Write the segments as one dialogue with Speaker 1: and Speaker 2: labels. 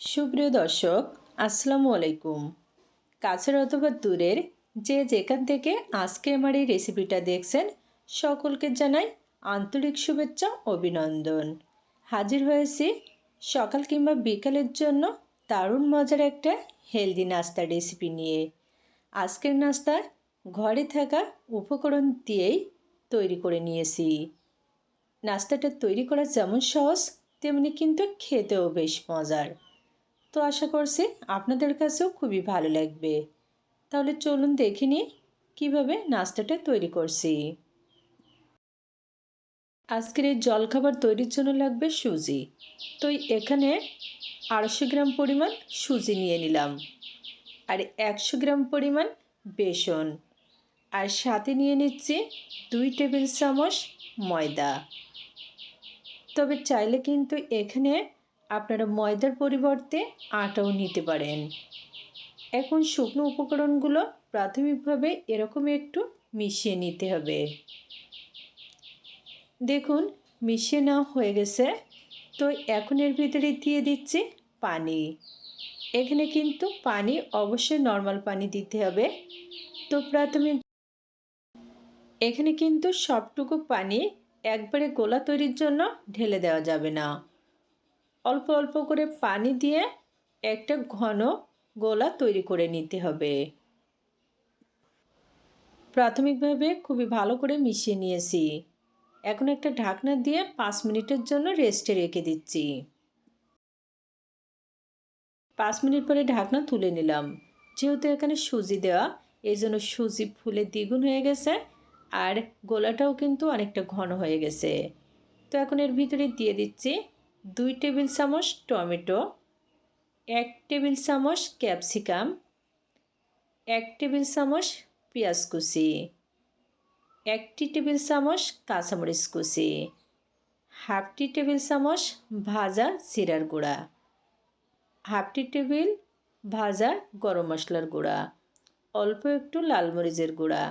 Speaker 1: সুপ্রিয় দর্শক, আসসালামু আলাইকুম। কাছের অথবা দূরের যে যেখান থেকে আজকে আমার এই রেসিপিটা দেখছেন, সকলকে জানাই আন্তরিক শুভেচ্ছা, অভিনন্দন। হাজির হয়েছি সকাল কিংবা বিকালের জন্য দারুণ মজার একটা হেলদি নাস্তার রেসিপি নিয়ে। আজকের নাস্তা ঘরে থাকা উপকরণ দিয়েই তৈরি করে নিয়েছি। নাস্তাটা তৈরি করা যেমন সহজ, তেমনি কিন্তু খেতেও বেশ মজার। তো আশা করছি আপনাদের কাছেও খুবই ভালো লাগবে। তাহলে চলুন দেখে নিই কীভাবে নাস্তাটা তৈরি করছি। আজকের এই জলখাবার তৈরির জন্য লাগবে সুজি। তো এখানে আড়াইশো গ্রাম পরিমাণ সুজি নিয়ে নিলাম। আর একশো গ্রাম পরিমাণ বেসন। আর সাথে নিয়ে নিচ্ছি দুই টেবিল চামচ ময়দা। তবে চাইলে কিন্তু এখানে আপনারা ময়দার পরিবর্তে আটাও নিতে পারেন। এখন শুকনো উপকরণগুলো প্রাথমিকভাবে এরকম একটু মিশিয়ে নিতে হবে। দেখুন, মিশিয়ে নেওয়া হয়ে গেছে। তো এখন এর ভিতরে দিয়ে দিচ্ছি পানি। এখানে কিন্তু পানি অবশ্যই নর্মাল পানি দিতে হবে। তো প্রাথমিক এখানে কিন্তু সবটুকু পানি একবারে গোলা তৈরির জন্য ঢেলে দেওয়া যাবে না। অল্প অল্প করে পানি দিয়ে একটা ঘন গোলা তৈরি করে নিতে হবে। প্রাথমিকভাবে খুবই ভালো করে মিশিয়ে নিয়েছি। এখন একটা ঢাকনা দিয়ে পাঁচ মিনিটের জন্য রেস্টে রেখে দিচ্ছি। পাঁচ মিনিট পরে ঢাকনা তুলে নিলাম। যেহেতু এখানে সুজি দেওয়া এই জন্য সুজি ফুলে দ্বিগুণ হয়ে গেছে আর গোলাটাও কিন্তু অনেকটা ঘন হয়ে গেছে। তো এখন এর ভিতরে দিয়ে দিচ্ছি দুই টেবিল চামচ টমেটো, এক টেবিল চামচ ক্যাপসিকাম, এক টেবিল চামচ পেঁয়াজ কুচি, একটি টেবিল চামচ কাঁচামরিচ কুচি, হাফটি টেবিল চামচ ভাজা জিরার গুঁড়া, হাফটি টেবিল ভাজা গরম মশলার গুঁড়া, অল্প একটু লাল মরিচের গুঁড়া,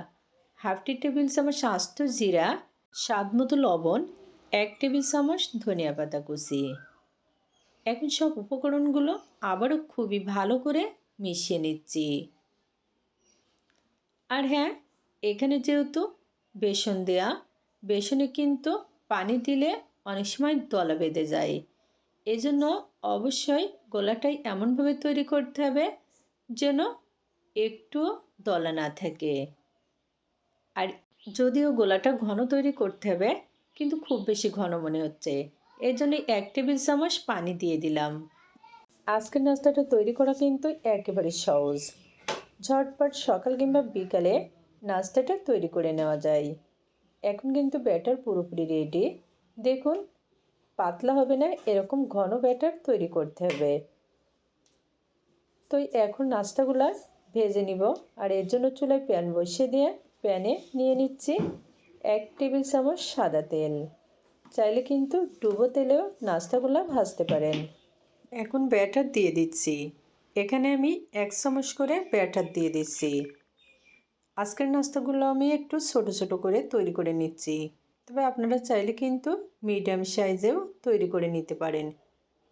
Speaker 1: হাফটি টেবিল চামচ আস্ত জিরা, স্বাদ মতো লবণ এক টেবিল চামচ ধনিয়া পাতা কুচি। এখন সব উপকরণগুলো আবারও খুবই ভালো করে মিশিয়ে নিচ্ছি। আর হ্যাঁ এখানে যেহেতু বেসন দেয়া, বেসনে কিন্তু পানি দিলে অনেক সময় দলা বেঁধে যায়। এজন্য অবশ্যই গোলাটাই এমনভাবে তৈরি করতে হবে যেন একটু দলা না থাকে। আর যদিও গোলাটা ঘন তৈরি করতে হবে কিন্তু খুব বেশি ঘন মনে হচ্ছে। এর জন্য এক টেবিল চামচ পানি দিয়ে দিলাম। আজকের নাস্তাটা তৈরি করা কিন্তু একেবারে সহজ। ঝটপট সকাল কিংবা বিকালে নাস্তাটা তৈরি করে নেওয়া যায়। এখন কিন্তু ব্যাটার পুরোপুরি রেডি। দেখুন, পাতলা হবে না, এরকম ঘন ব্যাটার তৈরি করতে হবে। তো এখন নাস্তাগুলো ভেজে নিব। আর এর জন্য চুলায় প্যান বসিয়ে দিয়ে প্যানে নিয়ে নিচ্ছি। এক টেবিল চামচ সাদা তেল। চাইলে কিন্তু ডুবো তেলেও নাস্তাগুলো ভাজতে পারেন। এখন ব্যাটার দিয়ে দিচ্ছি। এখানে আমি এক চামচ করে ব্যাটার দিয়ে দিচ্ছি। আজকের নাস্তাগুলো আমি একটু ছোট ছোট করে তৈরি করে নিচ্ছি। তবে আপনারা চাইলে কিন্তু মিডিয়াম সাইজেও তৈরি করে নিতে পারেন।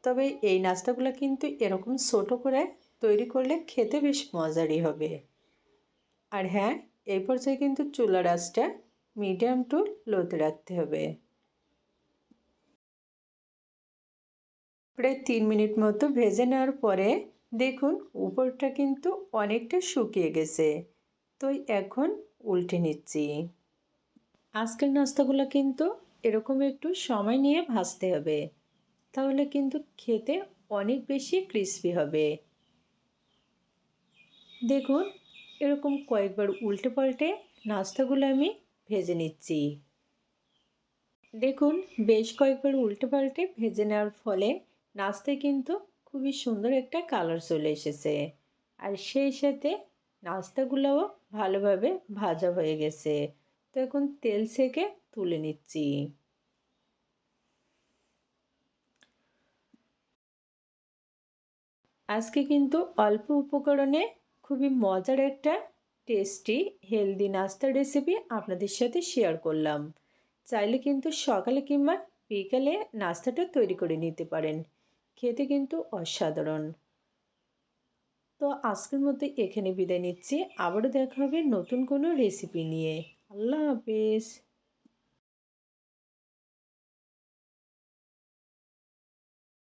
Speaker 1: তবে এই নাস্তাগুলো কিন্তু এরকম ছোট করে তৈরি করলে খেতে বেশ মজারই হবে। আর হ্যাঁ এই পর্যায়ে কিন্তু চুলার আঁচটা মিডিয়াম টু লোতে রাখতে হবে। প্রায় তিন মিনিট মতো ভেজে নেওয়ার পরে দেখুন উপরটা কিন্তু অনেকটা শুকিয়ে গেছে। তো এখন উল্টে নিচ্ছি। আজকের নাস্তাগুলো কিন্তু এরকম একটু সময় নিয়ে ভাজতে হবে। তাহলে কিন্তু খেতে অনেক বেশি ক্রিস্পি হবে। দেখুন এরকম কয়েকবার উল্টে পাল্টে নাস্তাগুলো আমি ভেজে নিচ্ছি। দেখুন, বেশ কয়েকবার উল্টে পাল্টে ভেজে নেওয়ার ফলে নাস্তায় কিন্তু খুবই সুন্দর একটা কালার চলে এসেছে। আর সেই সাথে নাস্তাগুলোও ভালোভাবে ভাজা হয়ে গেছে। তো এখন তেল সেকে তুলে নিচ্ছি। আজকে কিন্তু অল্প উপকরণে খুবই মজার একটা টেস্টি হেলদি নাস্তার রেসিপি আপনাদের সাথে শেয়ার করলাম। চাইলে কিন্তু সকালে কিংবা বিকালে নাস্তাটা তৈরি করে নিতে পারেন। খেতে কিন্তু অসাধারণ। তো আজকের মধ্যে এখানে বিদায় নিচ্ছি। আবারও দেখা হবে নতুন কোনো রেসিপি নিয়ে। আল্লাহ হাফেজ।